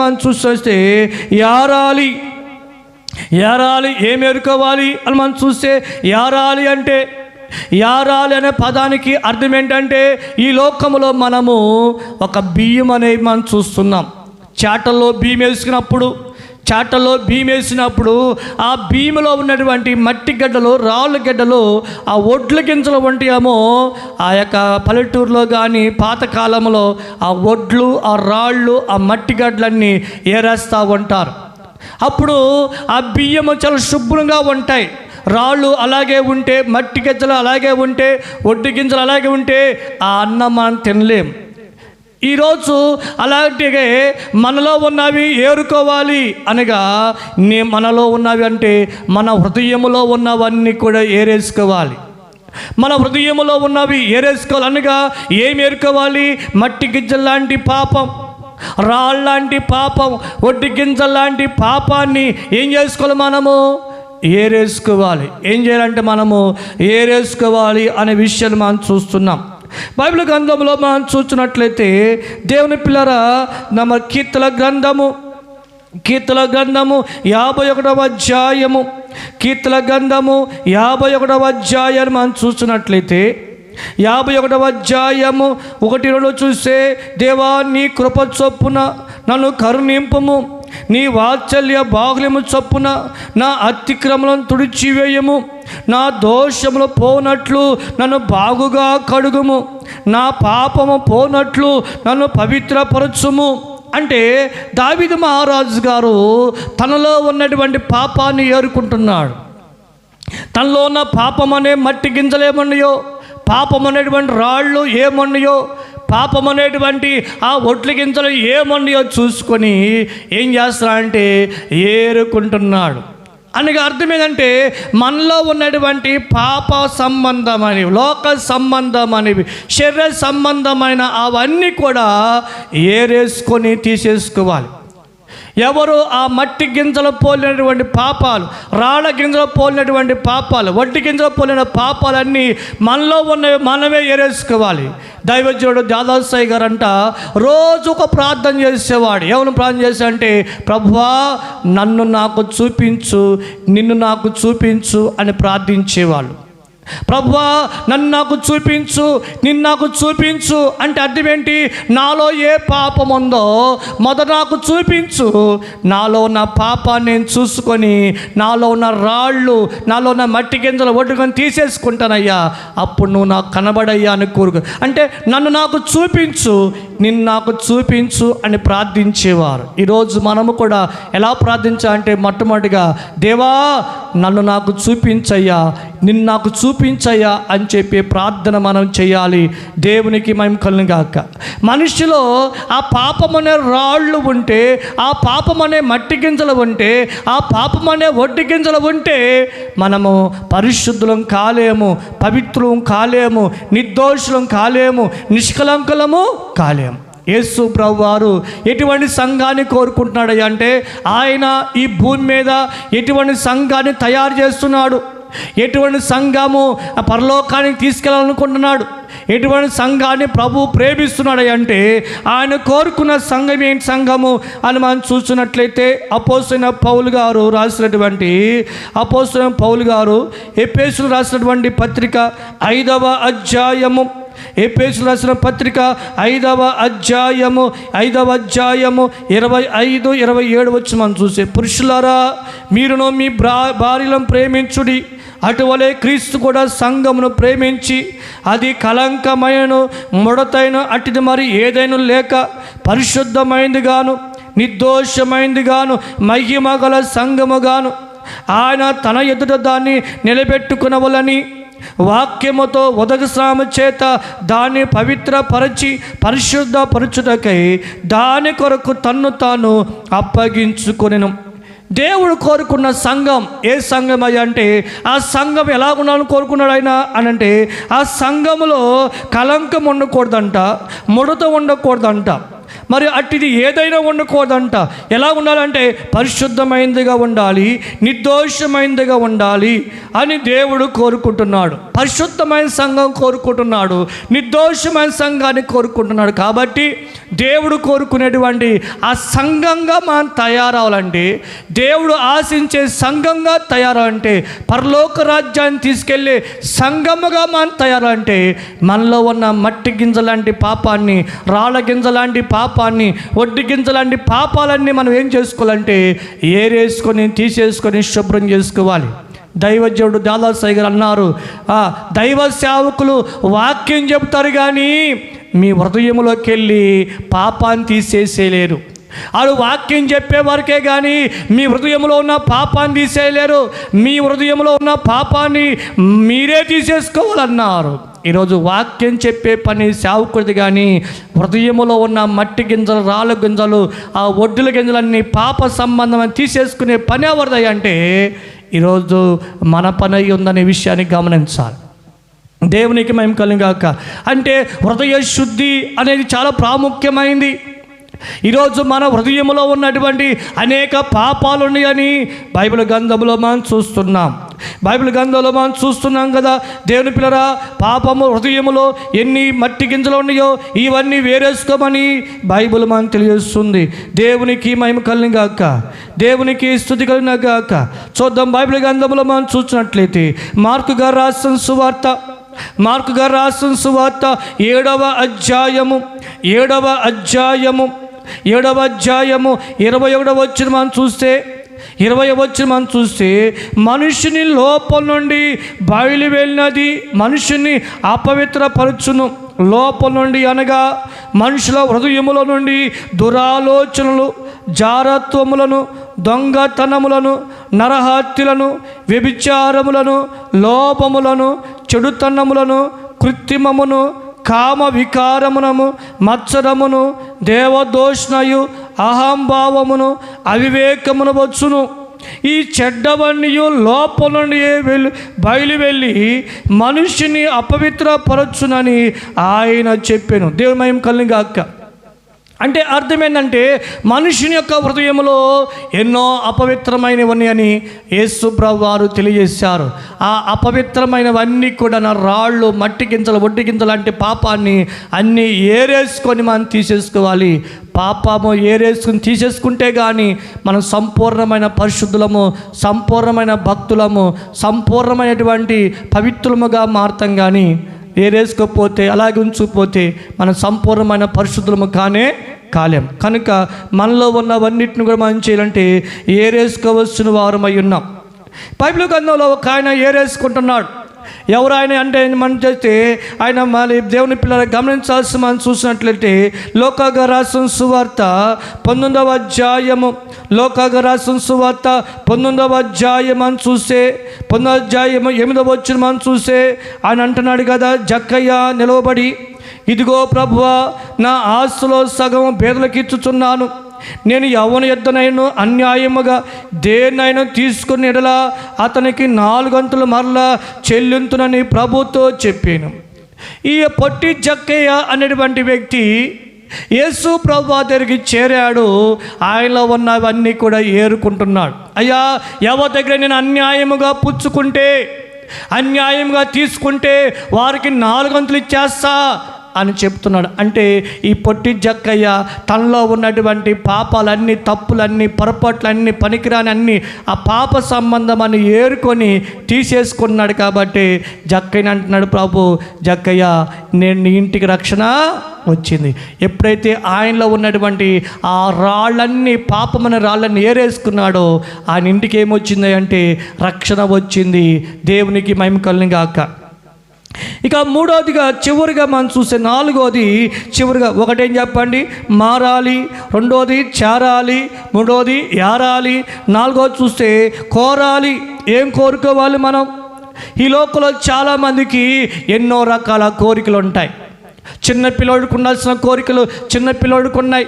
మనం చూస్తే యారాలి యారాలి ఏం ఎరుకోవాలి అని మనం చూస్తే యారాలి అంటే యారాలి అనే పదానికి అర్థం ఏంటంటే ఈ లోకంలో మనము ఒక బియ్యం అనేది మనం చూస్తున్నాం. చాటల్లో బియ్యం వేసుకున్నప్పుడు చాటలో బియ్యం వేసినప్పుడు ఆ బియ్యంలో ఉన్నటువంటి మట్టి గడ్డలు రాళ్ళ గడ్డలు ఆ ఒడ్ల గింజలు వంటి ఏమో ఆ యొక్క పల్లెటూరులో కానీ పాతకాలంలో ఆ ఒడ్లు ఆ రాళ్ళు ఆ మట్టి గడ్డలన్నీ ఏరేస్తూ ఉంటారు. అప్పుడు ఆ బియ్యము చాలా శుభ్రంగా ఉంటాయి. రాళ్ళు అలాగే ఉంటే మట్టి గజ్జలు అలాగే ఉంటే ఒడ్డు గింజలు అలాగే ఉంటే ఆ అన్నం మనం తినలేం. ఈరోజు అలాంటివే మనలో ఉన్నవి ఏరుకోవాలి అనగా నీ మనలో ఉన్నవి అంటే మన హృదయములో ఉన్నవన్నీ కూడా ఏరేసుకోవాలి. మన హృదయములో ఉన్నవి ఏరేసుకోవాలి అనగా ఏం ఏరుకోవాలి? మట్టి గిజ్జలాంటి పాపం. రాళ్ళలాంటి పాపం. ఒడ్డి గింజలాంటి పాపాన్ని ఏం చేసుకోవాలి మనము? ఏరేసుకోవాలి. ఏం చేయాలంటే మనము ఏరేసుకోవాలి అనే విషయాన్ని మనం చూస్తున్నాం. బైబిల్ గ్రంథంలో మనం చూసినట్లయితే దేవుని పిల్లర నమ్మ కీర్తల గ్రంథము కీర్తల గ్రంథము యాభై ఒకటవ అధ్యాయము కీర్తల గ్రంథము యాభై ఒకటవ అధ్యాయాన్ని మనం చూసినట్లయితే యాభై ఒకటవ అధ్యాయము ఒకటి రెండు చూస్తే దేవా నీ కృప చొప్పున నన్ను కరుణింపము. నీ వాత్సల్య బాహుల్యము చొప్పున నా అతిక్రమలను తుడిచివేయము. నా దోషములు పోనట్లు నన్ను బాగుగా కడుగుము. నా పాపము పోనట్లు నన్ను పవిత్రపరచుము. అంటే దావిద మహారాజు గారు తనలో ఉన్నటువంటి పాపాన్ని ఏరుకుంటున్నాడు. తనలో ఉన్న పాపం అనే మట్టి గింజలేమన్నాయో పాపం అనేటువంటి రాళ్ళు ఏమన్నాయో పాపం అనేటువంటి ఆ ఒట్ల గింజలు ఏమన్నాయో చూసుకొని ఏం చేస్తాడంటే ఏరుకుంటున్నాడు. అనగా అర్థం ఏంటంటే మనలో ఉన్నటువంటి పాప సంబంధమైనవి లోక సంబంధమైనవి శరీర సంబంధమైన అవన్నీ కూడా ఏరేసుకొని తీసేసుకోవాలి. ఎవరు ఆ మట్టి గింజలు పోలినటువంటి పాపాలు రాళ్ళ గింజలు పోలినటువంటి పాపాలు వడ్డీ గింజలు పోలిన పాపాలన్నీ మనలో ఉన్నవి మనమే ఏరేసుకోవాలి దైవజ్ఞుడు దాదాసాయి గారు అంట రోజు ఒక ప్రార్థన చేసేవాడు. ఎవరు ప్రార్థన చేసా అంటే ప్రభువా నన్ను నాకు చూపించు నిన్ను నాకు చూపించు అని ప్రార్థించేవాళ్ళు. ప్రభువా నన్ను నాకు చూపించు నిన్ను నాకు చూపించు అంటే అర్థం ఏంటి? నాలో ఏ పాపం ఉందో మొదట నాకు చూపించు. నాలో ఉన్న పాపాన్ని నేను చూసుకొని నాలో ఉన్న రాళ్ళు నాలో ఉన్న మట్టి గింజలు ఒడ్డుకొని తీసేసుకుంటానయ్యా. అప్పుడు నువ్వు నాకు కనబడయ్యా అని కోరుకు. అంటే నన్ను నాకు చూపించు. నిన్ను నాకు చూపించు అని ప్రార్థించేవారు. ఈరోజు మనము కూడా ఎలా ప్రార్థించాలంటే మొట్టమొదటిగా దేవా నన్ను నాకు చూపించయ్యా నిన్ను నాకు చూపించయ్యా అని చెప్పి ప్రార్థన మనం చేయాలి. దేవునికి మేము కలుగాక మనిషిలో ఆ పాపం అనే రాళ్ళు ఉంటే ఆ పాపం అనే మట్టి గింజలు ఉంటే ఆ పాపం అనే ఒడ్డి గింజలు ఉంటే మనము పరిశుద్ధులం కాలేము పవిత్రం కాలేము నిర్దోషులం కాలేము నిష్కలంకులము కాలేము. యేసు ప్రభు వారు ఎటువంటి సంఘాన్ని కోరుకుంటున్నాడు అంటే ఆయన ఈ భూమి మీద ఎటువంటి సంఘాన్ని తయారు చేస్తున్నాడు. ఎటువంటి సంఘము పరలోకానికి తీసుకెళ్ళాలనుకుంటున్నాడు. ఎటువంటి సంఘాన్ని ప్రభు ప్రేమిస్తున్నాడు అంటే ఆయన కోరుకున్న సంఘం ఏంటి సంఘము అని మనం చూసినట్లయితే అపోసిన పౌలు గారు రాసినటువంటి అపోసిన పౌలు గారు ఎపేసులు రాసినటువంటి పత్రిక ఐదవ అధ్యాయము. ఏపేసు రాసిన పత్రిక ఐదవ అధ్యాయము ఐదవ అధ్యాయము ఇరవై ఐదు ఇరవై ఏడు వచ్చి మనం చూసే. పురుషులారా మీరును మీ బ్రా భార్యలను ప్రేమించుడి. అటువలే క్రీస్తు కూడా సంఘమును ప్రేమించి అది కలంకమైన ముడతైన అటుది మరి ఏదైనా లేక పరిశుద్ధమైంది గాను నిర్దోషమైంది గాను మహిమ గల సంఘము గాను ఆయన తన ఎదుట దాన్ని నిలబెట్టుకునవలని వాక్యముతో ఉదగస్నామ చేత దాన్ని పవిత్రపరచి పరిశుద్ధపరచుటకై దాని కొరకు తన్ను తాను అప్పగించుకొనెను. దేవుడు కోరుకున్న సంఘం ఏ సంఘం అయ్యా అంటే ఆ సంఘం ఎలా ఉండాలని కోరుకున్నాడు ఆయన అని అంటే ఆ సంఘములో కలంకం ఉండకూడదంట ముడత ఉండకూడదంట. మరి అట్టిది ఏదైనా ఉండకూడదంట ఎలా ఉండాలంటే పరిశుద్ధమైనదిగా ఉండాలి నిర్దోషమైనదిగా ఉండాలి అని దేవుడు కోరుకుంటున్నాడు. పరిశుద్ధమైన సంఘం కోరుకుంటున్నాడు నిర్దోషమైన సంఘాన్ని కోరుకుంటున్నాడు. కాబట్టి దేవుడు కోరుకునేటువంటి ఆ సంఘంగా మనం తయారవ్వాలండి దేవుడు ఆశించే సంఘంగా తయారంటే పరలోక రాజ్యాన్ని తీసుకెళ్ళే సంఘముగా మనం తయారంటే మనలో ఉన్న మట్టి గింజ లాంటి పాపాన్ని రాళ్ళ గింజ లాంటి పాపాన్ని వడ్డిగించలాంటి పాపాలన్నీ మనం ఏం చేసుకోవాలంటే ఏరేసుకొని తీసేసుకొని శుభ్రం చేసుకోవాలి. దైవజనుడు దాదాసాయి గారు అన్నారు దైవ సేవకులు వాక్యం చెప్తారు కానీ మీ హృదయంలోకి వెళ్ళి పాపాన్ని తీసేసేయలేరు. వాళ్ళు వాక్యం చెప్పే వరకే కానీ మీ హృదయంలో ఉన్న పాపాన్ని తీసేయలేరు. మీ హృదయంలో ఉన్న పాపాన్ని మీరే తీసేసుకోవాలన్నారు. ఈరోజు వాక్యం చెప్పే పని సేవకుడిది కానీ హృదయంలో ఉన్న మట్టి గింజలు రాళ్ళ గింజలు ఆ ఒడ్డుల గింజలన్నీ పాప సంబంధం తీసేసుకునే పని ఎవరిది అంటే ఈరోజు మన పని ఉందనే విషయాన్ని గమనించాలి. దేవునికి మేము కలిగాక. అంటే హృదయ శుద్ధి అనేది చాలా ప్రాముఖ్యమైంది. ఈరోజు మన హృదయంలో ఉన్నటువంటి అనేక పాపాలు ఉన్నాయని బైబిల్ గంధంలో మనం చూస్తున్నాం. బైబిల్ గంధంలో మనం చూస్తున్నాం కదా దేవుని పిల్లరా పాపము హృదయములో ఎన్ని మట్టి గింజలు ఉన్నాయో ఇవన్నీ వేరేసుకోమని బైబిల్ మనం తెలియజేస్తుంది. దేవునికి మహిమ కలిగాక దేవునికి స్థుతి కలిగినాగాక చూద్దాం బైబిల్ గంధంలో మనం చూసినట్లయితే మార్కు గారు రాసిన సువార్త మార్కు గారు రాసిన సువార్త ఏడవ అధ్యాయము ఏడవ అధ్యాయము ఏడవ అధ్యాయము ఇరవై ఒకటవ వచ్చిన మనం చూస్తే ఇరవై వచ్చిన మనం చూస్తే మనుషుని లోపల నుండి బయలు వెళ్ళినది మనుషుని అపవిత్రపరచును. లోపల నుండి అనగా మనుషుల హృదయముల నుండి దురాలోచనలు జారత్వములను దొంగతనములను నరహత్యలను వ్యభిచారములను లోపములను చెడుతనములను కృత్రిమమును కామ వికారమునము మత్సరమును దేవదోష్ణయు అహంభావమును అవివేకమును వచ్చును. ఈ చెడ్డవన్నీ లోపల నుండి వెళ్ళి బయలు వెళ్ళి మనిషిని అపవిత్రపరచునని ఆయన చెప్పాను. దేవుమయం మహిమ కలిగాక అంటే అర్థం ఏంటంటే మనుషుని యొక్క హృదయంలో ఎన్నో అపవిత్రమైనవన్నీ అని యేసుప్రభు వారు తెలియజేశారు. ఆ అపవిత్రమైనవన్నీ కూడా నా రాళ్ళు మట్టి గింజలు ఒడ్డి గింజలు లాంటి పాపాన్ని అన్నీ ఏరేసుకొని మనం తీసేసుకోవాలి. పాపము ఏరేసుకుని తీసేసుకుంటే కానీ మనం సంపూర్ణమైన పరిశుద్ధులము సంపూర్ణమైన భక్తులము సంపూర్ణమైనటువంటి పవిత్రముగా మారుతాం కానీ ఏరేసుకోకపోతే అలాగే ఉంచుకుపోతే మనం సంపూర్ణమైన పరిశుద్ధులము కానే కాలేం. కనుక మనలో ఉన్నవన్నిటిని కూడా మనం చేయాలంటే ఏరేసుకోవలసిన వారమై ఉన్నాం. బైబిల్ గ్రంథంలో ఒక ఆయన ఏరేసుకుంటున్నాడు. ఎవరు ఆయన అంటే మనం చేస్తే ఆయన మళ్ళీ దేవుని పిల్లలు గమనించాల్సి మనం చూసినట్లయితే లోకాగా రాసిన సువార్త పంతొమ్మిదవ అధ్యాయము. లోకాగా రాసిన సువార్త పంతొమ్మిదవ అధ్యాయం అని చూస్తే పంతొమ్మిదవ అధ్యాయము ఎనిమిదవ వచ్చిన మనం చూస్తే ఆయన అంటున్నాడు కదా జక్కయ్య నిలవబడి ఇదిగో ప్రభువా నా ఆస్తులో సగం పేదలకు ఇచ్చుచున్నాను. నేను ఎవని యుద్ధనైనా అన్యాయముగా దేన్నైనా తీసుకుని ఎడలా అతనికి నాలుగంతులు మరలా చెల్లింతునని ప్రభుతో చెప్పాను. ఈ పొట్టి జక్కయ్య అనేటువంటి వ్యక్తి యేసు ప్రభు దగ్గరికి చేరాడు. ఆయనలో ఉన్నవన్నీ కూడా ఏరుకుంటున్నాడు. అయ్యా ఎవరి దగ్గర నేను అన్యాయముగా పుచ్చుకుంటే అన్యాయంగా తీసుకుంటే వారికి నాలుగంతులు ఇచ్చేస్తా? అని చెప్తున్నాడు. అంటే ఈ పొట్టి జక్కయ్య తనలో ఉన్నటువంటి పాపాలన్నీ తప్పులన్నీ పొరపాట్లన్నీ పనికిరాని అన్నీ ఆ పాప సంబంధం అని ఏరుకొని తీసేసుకున్నాడు కాబట్టి జక్కయ్య అంటున్నాడు ప్రభు జక్కయ్య నేను నీ ఇంటికి రక్షణ వచ్చింది. ఎప్పుడైతే ఆయనలో ఉన్నటువంటి ఆ రాళ్ళన్నీ పాపమైన రాళ్ళని ఏరేసుకున్నాడో ఆయన ఇంటికి ఏమొచ్చింది అంటే రక్షణ వచ్చింది. దేవునికి మహిమ గాక. ఇక మూడోదిగా చివరిగా మనం చూస్తే నాలుగోది చివరిగా ఒకటేం చెప్పండి? మారాలి. రెండోది చేరాలి. మూడోది ఏరాలి. నాలుగోది చూస్తే కోరాలి. ఏం కోరుకోవాలి మనం? ఈ లోకంలో చాలామందికి ఎన్నో రకాల కోరికలు ఉంటాయి. చిన్న పిల్లోడికి ఉండాల్సిన కోరికలు చిన్న పిల్లోడికి ఉన్నాయి.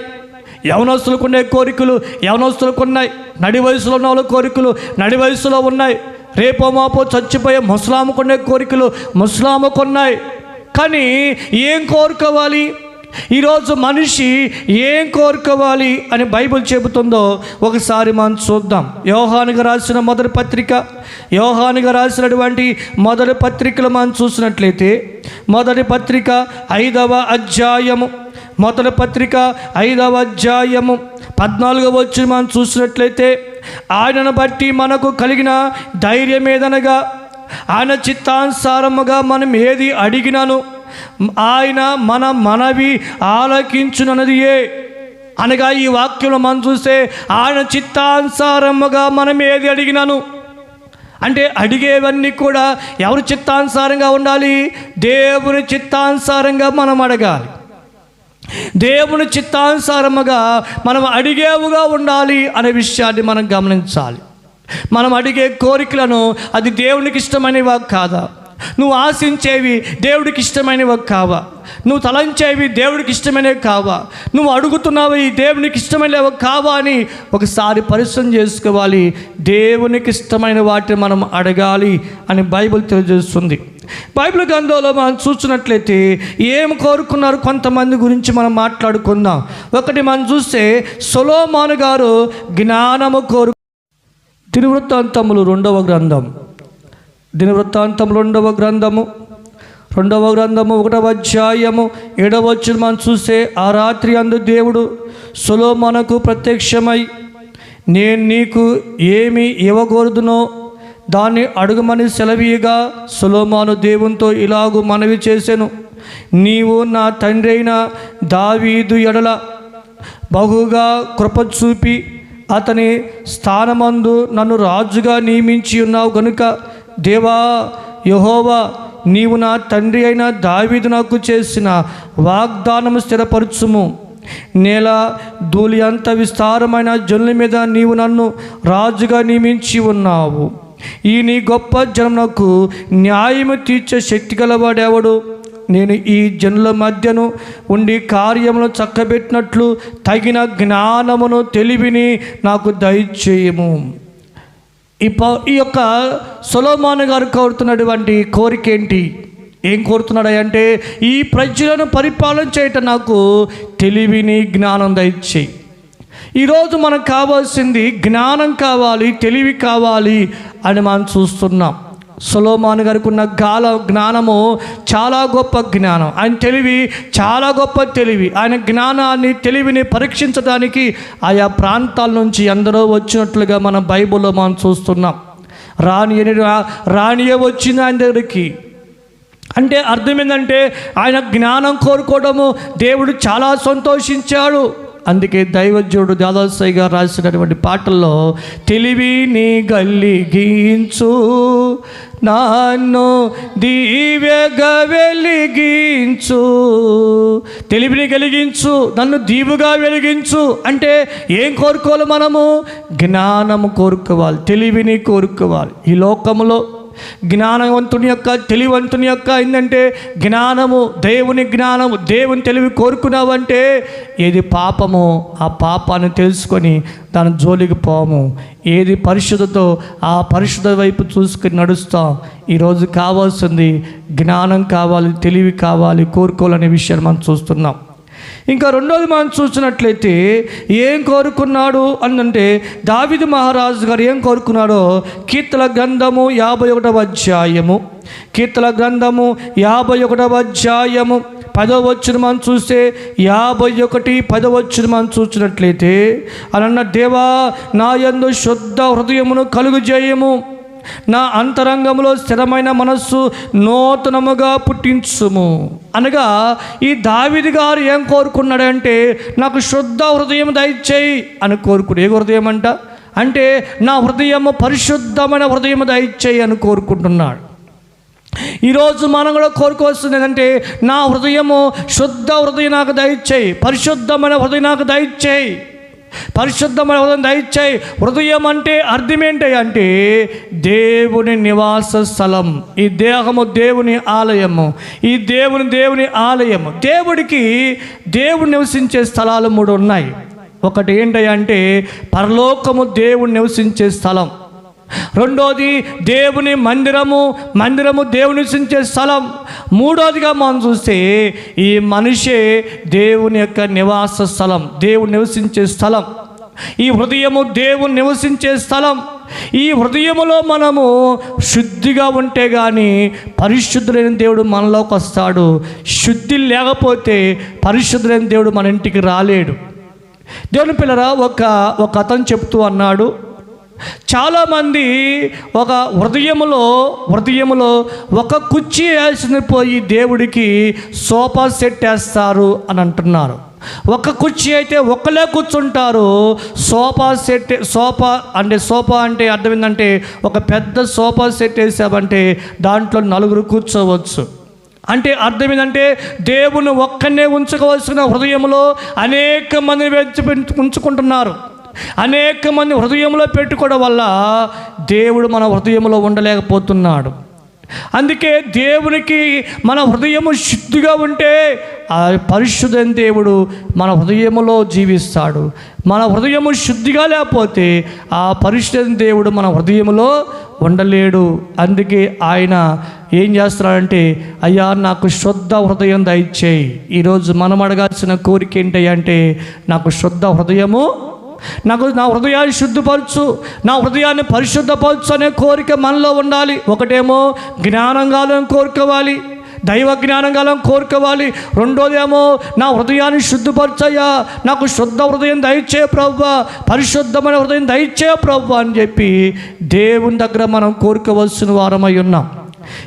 యవనస్తులకు ఉండే కోరికలు యవనస్తులకు ఉన్నాయి. నడి వయసులో ఉన్న వాళ్ళ కోరికలు నడి వయసులో ఉన్నాయి. రేపో మాపో చచ్చిపోయే ముస్లాముకు కోరికలు ముస్లాముకున్నాయి కానీ ఏం కోరుకోవాలి? ఈరోజు మనిషి ఏం కోరుకోవాలి అని బైబిల్ చెబుతుందో ఒకసారి మనం చూద్దాం. యోహానుగా రాసిన మొదటి పత్రిక యోహానుగా రాసినటువంటి మొదటి పత్రికలు మనం చూసినట్లయితే మొదటి పత్రిక ఐదవ అధ్యాయము మొదటి పత్రిక ఐదవ అధ్యాయము పద్నాలుగవ వచ్చి మనం చూసినట్లయితే ఆయనను బట్టి మనకు కలిగిన ధైర్యం ఏదనగా ఆయన చిత్తానుసారముగా మనం ఏది అడిగినాను ఆయన మన మనవి ఆలకించునన్నది ఏ అనగా ఈ వాక్యంలో మనం చూస్తే ఆయన చిత్తానుసారముగా మనం ఏది అడిగినాను? అంటే అడిగేవన్నీ కూడా ఎవరి చిత్తానుసారంగా ఉండాలి? దేవుని చిత్తానుసారంగా మనం అడగాలి. దేవుని చిత్తానుసారముగా మనం అడిగేవుగా ఉండాలి అనే విషయాన్ని మనం గమనించాలి. మనం అడిగే కోరికలను అది దేవునికి ఇష్టమైనవా కాదా? నువ్వు ఆశించేవి దేవుడికి ఇష్టమైనవి కావా? నువ్వు తలంచేవి దేవుడికి ఇష్టమైనవి కావా? నువ్వు అడుగుతున్నావు ఈ దేవునికి ఇష్టమైనవి కావా అని ఒకసారి పరిశ్రమ చేసుకోవాలి. దేవునికి ఇష్టమైన వాటిని మనం అడగాలి అని బైబిల్ తెలియజేస్తుంది. బైబిల్ గ్రంథంలో మనం చూసినట్లయితే ఏం కోరుకున్నారు కొంతమంది గురించి మనం మాట్లాడుకుందాం. ఒకటి మనం చూస్తే సొలోమాను గారు జ్ఞానము కోరు తిరువృత్తాంతములు రెండవ గ్రంథం. దినవృత్తాంతం రెండవ గ్రంథము. రెండవ గ్రంథము ఒకటవ అధ్యాయము. ఏడవ వచ్చిన మనం చూస్తే ఆ రాత్రి అందు దేవుడు సొలోమనకు ప్రత్యక్షమై నేను నీకు ఏమి ఇవ్వకూడదునో దాన్ని అడుగుమని సెలవీయగా సులోమాను దేవునితో ఇలాగూ మనవి చేశాను నీవు నా తండ్రి అయిన దావీదు ఎడల బహుగా కృప చూపి అతని స్థానమందు నన్ను రాజుగా నియమించి ఉన్నావు గనుక దేవా యహోవా నీవు నా తండ్రి అయిన దావీదు నాకు చేసిన వాగ్దానము స్థిరపరచుము. నేల ధూళి అంత విస్తారమైన జనుల మీద నీవు నన్ను రాజుగా నియమించి ఉన్నావు. ఈ నీ గొప్ప జనమునకు న్యాయము తీర్చే శక్తి గలవాడెవడు నేను ఈ జనుల మధ్యను ఉండి కార్యమును చక్కబెట్టినట్లు తగిన జ్ఞానమును తెలివిని నాకు దయచేయము. ఈ ప ఈ యొక్క సొలోమాన్ గారు కోరుతున్నటువంటి కోరిక ఏంటి? ఏం కోరుతున్నాడు అంటే ఈ ప్రజలను పరిపాలన చేయటం నాకు తెలివిని జ్ఞానం దయచేయి. ఈరోజు మనకు కావాల్సింది జ్ఞానం కావాలి తెలివి కావాలి అని మనం చూస్తున్నాం. సొలోమాను గారికి ఉన్న గాల జ్ఞానము చాలా గొప్ప జ్ఞానం. ఆయన తెలివి చాలా గొప్ప తెలివి. ఆయన జ్ఞానాన్ని తెలివిని పరీక్షించడానికి ఆయా ప్రాంతాల నుంచి ఎందరో వచ్చినట్లుగా మనం బైబిల్లో మనం చూస్తున్నాం. రాణి అని రాణియే వచ్చింది ఆయన దగ్గరికి. అంటే అర్థం ఏంటంటే ఆయన జ్ఞానం కోరుకోవడము దేవుడు చాలా సంతోషించాడు. అందుకే దైవజ్ఞుడు దాదాసాయి గారు రాసినటువంటి పాటల్లో తెలివిని గల్లిగించు నాన్ను దీవెగా వెలిగించు. తెలివిని కలిగించు నన్ను దీవుగా వెలిగించు అంటే ఏం కోరుకోవాలి మనము? జ్ఞానము కోరుకోవాలి తెలివిని కోరుకోవాలి. ఈ లోకములో జ్ఞానవంతుని యొక్క తెలివంతుని యొక్క ఏంటంటే జ్ఞానము దేవుని జ్ఞానము దేవుని తెలివి కోరుకున్నావంటే ఏది పాపమో ఆ పాపాన్ని తెలుసుకొని దాని జోలికి పోము. ఏది పరిశుద్ధతో ఆ పరిశుద్ధ వైపు చూసుకుని నడుస్తాం. ఈరోజు కావాల్సింది జ్ఞానం కావాలి తెలివి కావాలి కోరుకోవాలనే విషయాన్ని మనం చూస్తున్నాం. ఇంకా రెండోది మనం చూసినట్లయితే ఏం కోరుకున్నాడు అనంటే దావిది మహారాజు గారు ఏం కోరుకున్నాడో కీర్తల గ్రంథము యాభై ఒకటవ అధ్యాయము. కీర్తల గ్రంథము యాభై ఒకటవ అధ్యాయము. పదవ వచ్చిన మనం చూస్తే యాభై ఒకటి పదవ వచ్చిన మనం చూసినట్లయితే అనన్న దేవా నా యందు శుద్ధ హృదయమును కలుగు చేయము. నా అంతరంగంలో స్థిరమైన మనస్సు నూతనముగా పుట్టించుము. అనగా ఈ దావిది గారు ఏం కోరుకున్నాడంటే నాకు శుద్ధ హృదయం దయచేయి అని కోరుకుడు. ఏ హృదయం అంట? అంటే నా హృదయము పరిశుద్ధమైన హృదయం దయచేయి అని కోరుకుంటున్నాడు. ఈరోజు మనం కూడా కోరుకోవాల్సింది ఏంటంటే నా హృదయము శుద్ధ హృదయం నాకు దయచేయి పరిశుద్ధమైన హృదయం నాకు దయచేయి పరిశుద్ధమైన హృదయం దయచేయి. హృదయం అంటే అర్థం ఏంటి అంటే దేవుని నివాస స్థలం. ఈ దేహము దేవుని ఆలయము. ఈ దేవుని దేవుని ఆలయము. దేవుడికి దేవుడు నివసించే స్థలాలు మూడు ఉన్నాయి. ఒకటి ఏంటంటే పరలోకము దేవుడు నివసించే స్థలం. రెండోది దేవుని మందిరము మందిరము దేవుని నివసించే స్థలం. మూడోదిగా మనం చూస్తే ఈ మనిషే దేవుని యొక్క నివాస స్థలం దేవుడు నివసించే స్థలం. ఈ హృదయము దేవుని నివసించే స్థలం. ఈ హృదయములో మనము శుద్ధిగా ఉంటే కానీ పరిశుద్ధులైన దేవుడు మనలోకి వస్తాడు. శుద్ధి లేకపోతే పరిశుద్ధులైన దేవుడు మన ఇంటికి రాలేడు. దేవుని పిల్లరా ఒక ఒక అతను చెప్తూ అన్నాడు. చాలామంది ఒక హృదయములో హృదయములో ఒక కుర్చీ వేసిన పోయి దేవుడికి సోఫా సెట్ వేస్తారు అని అంటున్నారు. ఒక కుర్చీ అయితే ఒక్కలే కూర్చుంటారు. సోఫా సెట్ సోఫా అంటే సోఫా అంటే అర్థం ఏంటంటే ఒక పెద్ద సోఫా సెట్ వేసామంటే దాంట్లో నలుగురు కూర్చోవచ్చు. అంటే అర్థం ఏంటంటే దేవుని ఒక్కనే ఉంచుకోవాల్సిన హృదయంలో అనేక మంది వెచ్చి ఉంచుకుంటున్నారు. అనేక మంది హృదయంలో పెట్టుకోవడం వల్ల దేవుడు మన హృదయంలో ఉండలేకపోతున్నాడు. అందుకే దేవునికి మన హృదయము శుద్ధిగా ఉంటే ఆ పరిశుద్ధైన దేవుడు మన హృదయములో జీవిస్తాడు. మన హృదయము శుద్ధిగా లేకపోతే ఆ పరిశుద్ధైన దేవుడు మన హృదయములో ఉండలేడు. అందుకే ఆయన ఏం చేస్తున్నాడంటే అయ్యా నాకు శుద్ధ హృదయం దయచేయి. ఈరోజు మనం అడగాల్సిన కోరిక ఏంటి అంటే నాకు శుద్ధ హృదయము నాకు నా హృదయాన్ని శుద్ధపరచు నా హృదయాన్ని పరిశుద్ధపరచు అనే కోరిక మనలో ఉండాలి. ఒకటేమో జ్ఞానం కాలం కోరుకోవాలి దైవ జ్ఞానంగాలం కోరుకోవాలి. రెండోదేమో నా హృదయాన్ని శుద్ధపరచయ్యా. నాకు శుద్ధ హృదయం దయచే ప్రవ్వ పరిశుద్ధమైన హృదయం దయచే ప్రవ్వ అని చెప్పి దేవుని దగ్గర మనం కోరుకోవలసిన వారమై ఉన్నాం.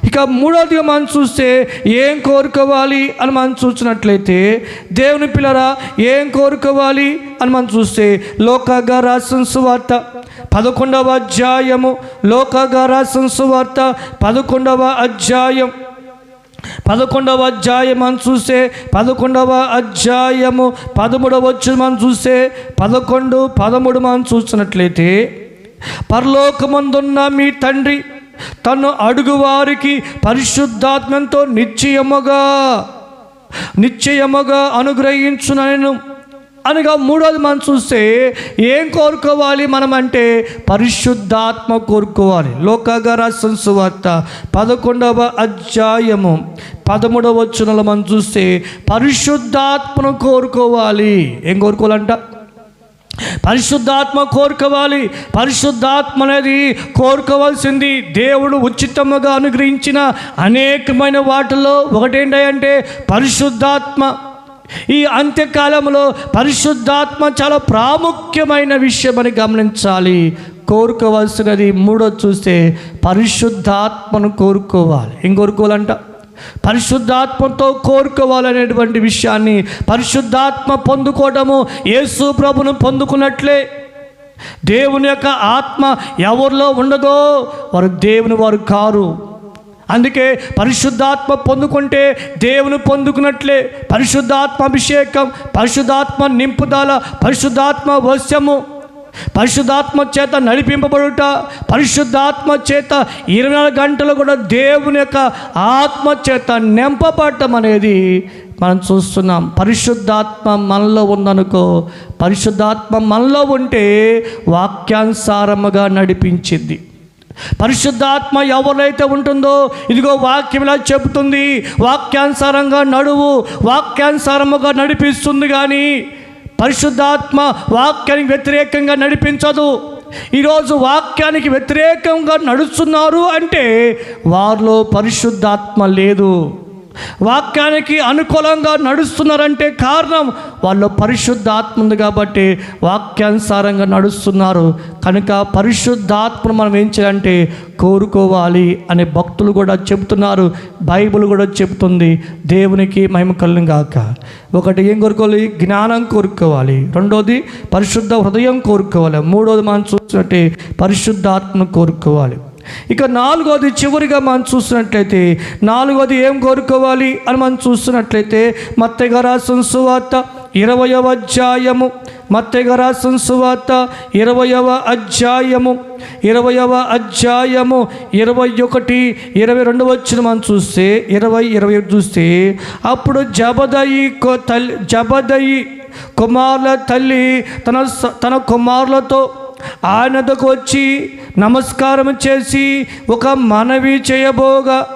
ఇక మూడవదిగా మనం చూస్తే ఏం కోరుకోవాలి అని మనం చూసినట్లయితే దేవుని పిల్లరా ఏం కోరుకోవాలి అని మనం చూస్తే లోకగా రాసిన సువార్త పదకొండవ అధ్యాయము. లోకగా రాసిన సువార్త పదకొండవ అధ్యాయం. పదకొండవ అధ్యాయం మనం చూస్తే పదకొండవ అధ్యాయము పదమూడవ వచ్చి మనం చూస్తే పదకొండు పదమూడు మనం చూసినట్లయితే పరలోకమందున్న మీ తండ్రి తను అడుగువారికి పరిశుద్ధాత్మంతో నిశ్చయముగా నిశ్చయముగా అనుగ్రహించునను అనగా మూడోది మనం చూస్తే ఏం కోరుకోవాలి మనం అంటే పరిశుద్ధాత్మ కోరుకోవాలి. లోకగా రాసిన సువార్త పదకొండవ అధ్యాయము పదమూడవ వచనంలో మనం చూస్తే పరిశుద్ధాత్మను కోరుకోవాలి. ఏం కోరుకోవాలంట? పరిశుద్ధాత్మ కోరుకోవాలి. పరిశుద్ధాత్మ అనేది కోరుకోవాల్సింది. దేవుడు ఉచితముగా అనుగ్రహించిన అనేకమైన వాటిలో ఒకటేంటంటే పరిశుద్ధాత్మ. ఈ అంత్యకాలంలో పరిశుద్ధాత్మ చాలా ప్రాముఖ్యమైన విషయం అని గమనించాలి. కోరుకోవాల్సినది మూడో చూస్తే పరిశుద్ధాత్మను కోరుకోవాలి. ఏం కోరుకోవాలంట? పరిశుద్ధాత్మతో కోరుకోవాలనేటువంటి విషయాన్ని పరిశుద్ధాత్మ పొందుకోవడము యేసు ప్రభును పొందుకున్నట్లే. దేవుని యొక్క ఆత్మ ఎవరిలో ఉండదో వారు దేవుని వారు కారు. అందుకే పరిశుద్ధాత్మ పొందుకుంటే దేవుని పొందుకున్నట్లే. పరిశుద్ధాత్మ అభిషేకం పరిశుద్ధాత్మ నింపుదల పరిశుద్ధాత్మ వశ్యము పరిశుద్ధాత్మ చేత నడిపింపబడుట పరిశుద్ధాత్మ చేత ఇరవై నాలుగు గంటలు కూడా దేవుని యొక్క ఆత్మ చేత నింపబడటం అనేది మనం చూస్తున్నాం. పరిశుద్ధాత్మ మనలో ఉందనుకో పరిశుద్ధాత్మ మనలో ఉంటే వాక్యానుసారముగా నడిపించింది. పరిశుద్ధాత్మ ఎవరైతే ఉంటుందో ఇదిగో వాక్యం ఇలా చెబుతుంది వాక్యానుసారంగా నడువు వాక్యానుసారముగా నడిపిస్తుంది కానీ పరిశుద్ధాత్మ వాక్యానికి వ్యతిరేకంగా నడిపించదు. ఈరోజు వాక్యానికి వ్యతిరేకంగా నడుస్తున్నారు అంటే వారిలో పరిశుద్ధాత్మ లేదు. వాక్యానికి అనుకూలంగా నడుస్తున్నారంటే కారణం వాళ్ళు పరిశుద్ధాత్మ ఉంది కాబట్టి వాక్యానుసారంగా నడుస్తున్నారు. కనుక పరిశుద్ధాత్మను మనం ఏం చేయాలంటే కోరుకోవాలి అనే భక్తులు కూడా చెబుతున్నారు. బైబిల్ కూడా చెబుతుంది. దేవునికి మహిమ గాక. ఒకటి ఏం కోరుకోవాలి? జ్ఞానం కోరుకోవాలి. రెండోది పరిశుద్ధ హృదయం కోరుకోవాలి. మూడోది మనం చూసినట్టే పరిశుద్ధాత్మను కోరుకోవాలి. ఇక నాలుగోది చివరిగా మనం చూసినట్లయితే నాలుగోది ఏం కోరుకోవాలి అని మనం చూస్తున్నట్లయితే మత్తెగరా సువార్త ఇరవయవ అధ్యాయము. మత్తెగరా సువార్త ఇరవయవ అధ్యాయము. ఇరవయవ అధ్యాయము ఇరవై ఒకటి ఇరవై రెండు వచ్చిన మనం చూస్తే ఇరవై ఇరవై చూస్తే అప్పుడు జబదయి కో తల్లి జబదయి కుమారుల తల్లి తన స- తన కుమారులతో ఆయనకు వచ్చి నమస్కారం చేసి ఒక మనవి చేయబోగా.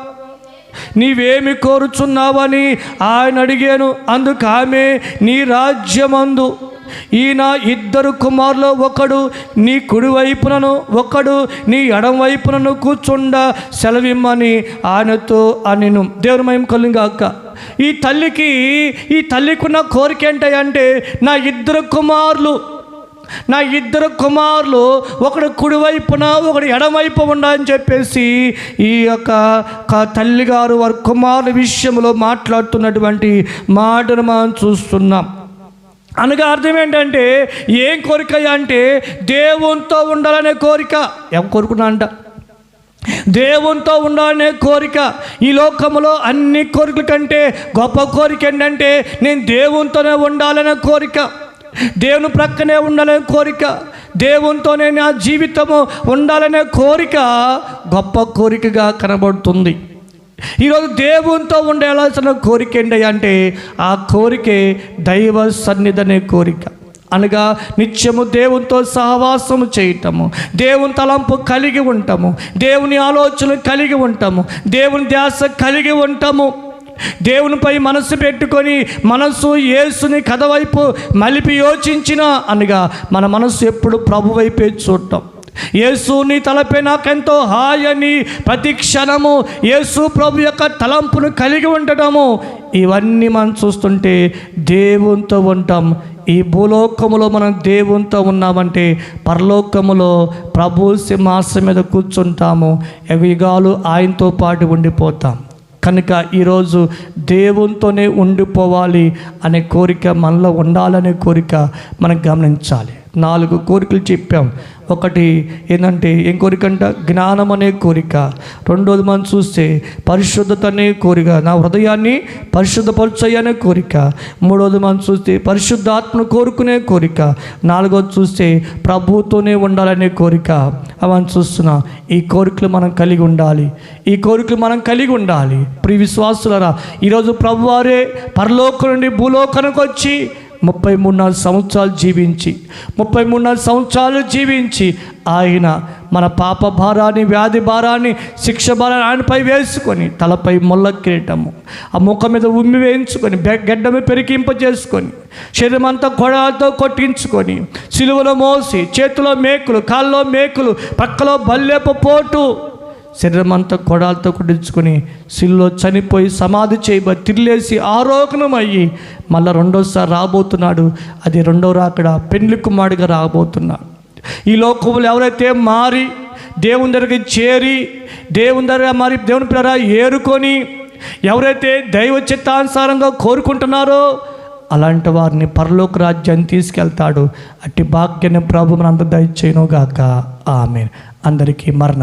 నీవేమి కోరుచున్నావని ఆయన అడిగాను. అందుకు ఆమె నీ రాజ్యమందు. ఈయన ఇద్దరు కుమారులు ఒకడు నీ కుడి వైపునను ఒకడు నీ ఎడం వైపునను కూర్చుండ సెలవిమ్మని ఆయనతో అనిను. దేవుని మహిమ కలుగాక ఈ తల్లికి ఈ తల్లికున్న కోరిక ఏంటంటే నా ఇద్దరు కుమారులు నా ఇద్దరు కుమారులు ఒకడు కుడివైపున ఒకడు ఎడమైపు ఉండాలని చెప్పేసి ఈ యొక్క తల్లిగారు వారి కుమారుల విషయంలో మాట్లాడుతున్నటువంటి మాటను మనం చూస్తున్నాం. అనగా అర్థం ఏంటంటే ఏం కోరిక అంటే దేవునితో ఉండాలనే కోరిక. ఏం కోరుకున్నా అంట? దేవునితో ఉండాలనే కోరిక. ఈ లోకంలో అన్ని కోరికల కంటే గొప్ప కోరిక ఏంటంటే నేను దేవునితోనే ఉండాలనే కోరిక. దేవుని ప్రక్కనే ఉండాలనే కోరిక దేవునితోనే నా జీవితము ఉండాలనే కోరిక గొప్ప కోరికగా కనబడుతుంది. ఈరోజు దేవునితో ఉండాల్సిన కోరిక ఏంటి అంటే ఆ కోరికే దైవ సన్నిధనే కోరిక. అనగా నిత్యము దేవునితో సహవాసము చేయటము దేవుని తలంపు కలిగి ఉంటాము దేవుని ఆలోచన కలిగి ఉంటాము దేవుని ధ్యాస కలిగి ఉంటాము దేవునిపై మనసు పెట్టుకొని మనసు యేసుని కథ వైపు మలిపి యోచించిన అనగా మన మనసు ఎప్పుడు ప్రభు వైపే చూడటం. యేసుని తలపై నాకెంతో హాయని ప్రతి క్షణము యేసు ప్రభు యొక్క తలంపును కలిగి ఉండటము ఇవన్నీ మనం చూస్తుంటే దేవునితో ఉంటాం ఈ భూలోకములో మనం దేవునితో ఉన్నామంటే పరలోకములో ప్రభు సింహాసనం మీద కూర్చుంటాము. ఎవిగాలు ఆయనతో పాటు ఉండిపోతాం. కనుక ఈరోజు దేవునితోనే ఉండిపోవాలి అనే కోరిక మనలో ఉండాలనే కోరిక మనం గమనించాలి. నాలుగు కోరికలు చెప్పాం. ఒకటి ఏంటంటే ఏం కోరిక అంట జ్ఞానం అనే కోరిక. రెండోది మనం చూస్తే పరిశుద్ధత అనే కోరిక. నా హృదయాన్ని పరిశుద్ధపరచయ్యనే కోరిక. మూడోది మనం చూస్తే పరిశుద్ధాత్మను కోరుకునే కోరిక. నాలుగోది చూస్తే ప్రభుతోనే ఉండాలనే కోరిక. మనం చూస్తున్నాం ఈ కోరికలు మనం కలిగి ఉండాలి. ఈ కోరికలు మనం కలిగి ఉండాలి. ప్రియ విశ్వాసులరా ఈరోజు ప్రభువారే పరలోకం నుండి భూలోకానికి వచ్చి ముప్పై మూడు నాలుగు సంవత్సరాలు జీవించి ముప్పై మూడు నాలుగు సంవత్సరాలు జీవించి ఆయన మన పాప భారాన్ని వ్యాధి భారాన్ని శిక్ష భారాన్ని ఆయనపై వేసుకొని తలపై ముళ్ళ కిరీటము ఆ ముఖం మీద ఉమ్మి వేయించుకొని బె- గడ్డమి పెరికింప చేసుకొని శరీరం అంతా కొట్టించుకొని సిలువలో మోసి చేతిలో మేకులు కాళ్ళలో మేకులు పక్కలో బల్లేపు పోటు శరీరం అంతా కొడాలతో కుట్టించుకొని సిల్లో చనిపోయి సమాధి చేయబడి తిరిలేసి ఆరోగ్యమయ్యి మళ్ళీ రెండోసారి రాబోతున్నాడు. అది రెండో రాకడ పెండ్లి కుమారుడిగా రాబోతున్నాడు. ఈ లోకములు ఎవరైతే మారి దేవుని దగ్గరికి చేరి దేవుని దగ్గర మరి దేవుని ప్రేర ఏరుకొని ఎవరైతే దైవ చిత్తానుసారంగా కోరుకుంటున్నారో అలాంటి వారిని పరలోక రాజ్యాన్ని తీసుకెళ్తాడు. అట్టి భాగ్యాన్ని ప్రభు మనంత దయచేయను గాక ఆమె అందరికీ మరణ